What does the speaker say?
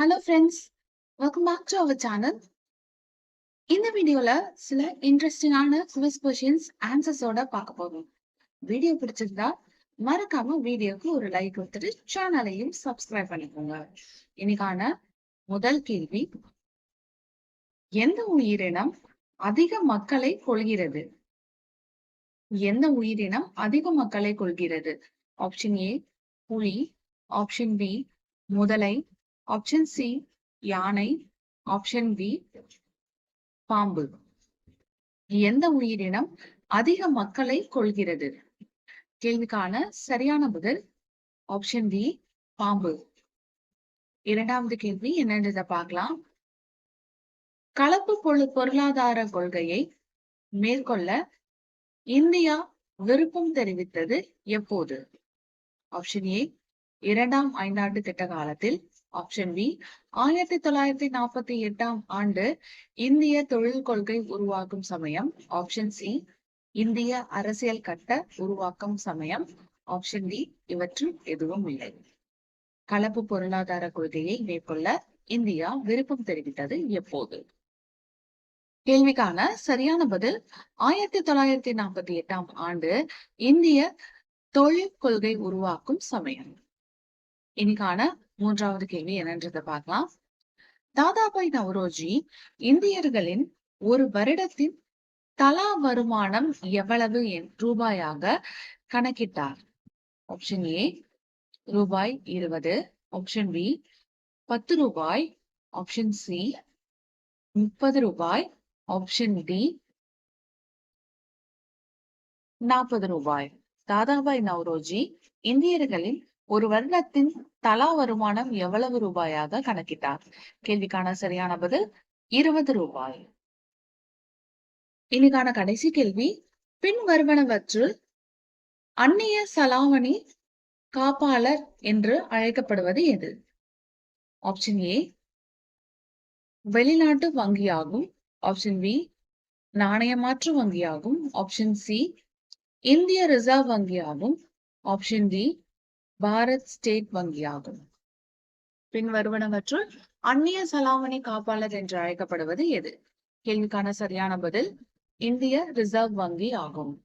Hello friends welcome back to our channel இந்த வீடியோல சில இன்ட்ரெஸ்டிங்கான குவிஸ் கொஷின்ஸ் ஆன்சர்ஸோட பார்க்க போகும் வீடியோ பிடிச்சிருந்தா மறக்காம வீடியோக்கு ஒரு லைக் கொடுத்துட்டு சேனலையும் சப்ஸ்கிரைப் பண்ணிக்கோங்க. இன்னைக்கான முதல் கேள்வி எந்த உயிரினம் அதிக மக்களை கொள்கிறது எந்த உயிரினம் அதிக மக்களை கொள்கிறது ஆப்ஷன் ஏ புலி. ஆப்ஷன் பி முதலை. ஆப்ஷன் சி யானை. ஆப்ஷன் பி பாம்பு. எந்த உயிரினம் அதிக மக்களை கொள்கிறது கேள்விக்கான சரியான பதில் ஆப்ஷன் பி பாம்பு. இரண்டாவது கேள்வி என்னன்றத பார்க்கலாம். கலப்பு பொழு பொருளாதார கொள்கையை மேற்கொள்ள இந்தியா விருப்பம் தெரிவித்தது எப்போது? ஆப்ஷன் ஏ இரண்டாம் ஐந்தாண்டு திட்ட காலத்தில் ஆப்ஷன் பி ஆயிரத்தி தொள்ளாயிரத்தி நாற்பத்தி எட்டாம் ஆண்டு இந்திய தொழில் கொள்கை உருவாக்கும் சமயம். ஆப்ஷன் சி இந்திய அரசியல் கட்ட உருவாக்கும் சமயம். ஆப்ஷன் டி இவற்றில் எதுவும் இல்லை. கலப்பு பொருளாதார கொள்கையை மேற்கொள்ள இந்தியா விருப்பம் தெரிவித்தது எப்போது? கேள்விக்கான சரியான பதில் ஆயிரத்தி தொள்ளாயிரத்தி நாற்பத்தி எட்டாம் ஆண்டு இந்திய தொழில் கொள்கை உருவாக்கும் சமயம். இன்னைக்கான மூன்றாவது கேள்வி என்னன்றதை பார்க்கலாம். தாதாபாய் நவரோஜி இந்தியர்களின் ஒரு வருடத்தின் தலா வருமானம் எவ்வளவு ரூபாயாக கணக்கிட்டார்? ஆப்ஷன் ஏ ரூபாய் இருபது. ஆப்ஷன் பி பத்து ரூபாய். ஆப்ஷன் சி முப்பது ரூபாய். ஆப்ஷன் டி நாற்பது ரூபாய். தாதாபாய் நவரோஜி இந்தியர்களின் ஒரு வருடத்தின் தலா வருமானம் எவ்வளவு ரூபாயாக கணக்கிட்டார்? கேள்விக்கான சரியான பதில் இருபது ரூபாய். இன்னைக்கான கடைசி கேள்வி பின் வருவனவற்றுள் அந்நிய சலாவணி காப்பாளர் என்று அழைக்கப்படுவது எது? ஆப்ஷன் ஏ வெளிநாட்டு வங்கியாகும். ஆப்ஷன் பி நாணயமாற்று வங்கியாகும். ஆப்ஷன் சி இந்திய ரிசர்வ் வங்கியாகும். ஆப்ஷன் டி பாரத் ஸ்டேட் வங்கியாகும். பின் வருவனவற்றுள் அந்நிய செலாவணி காப்பாளர் என்று அழைக்கப்படுவது எது? கேள்விக்கான சரியான பதில் இந்திய ரிசர்வ் வங்கி ஆகும்.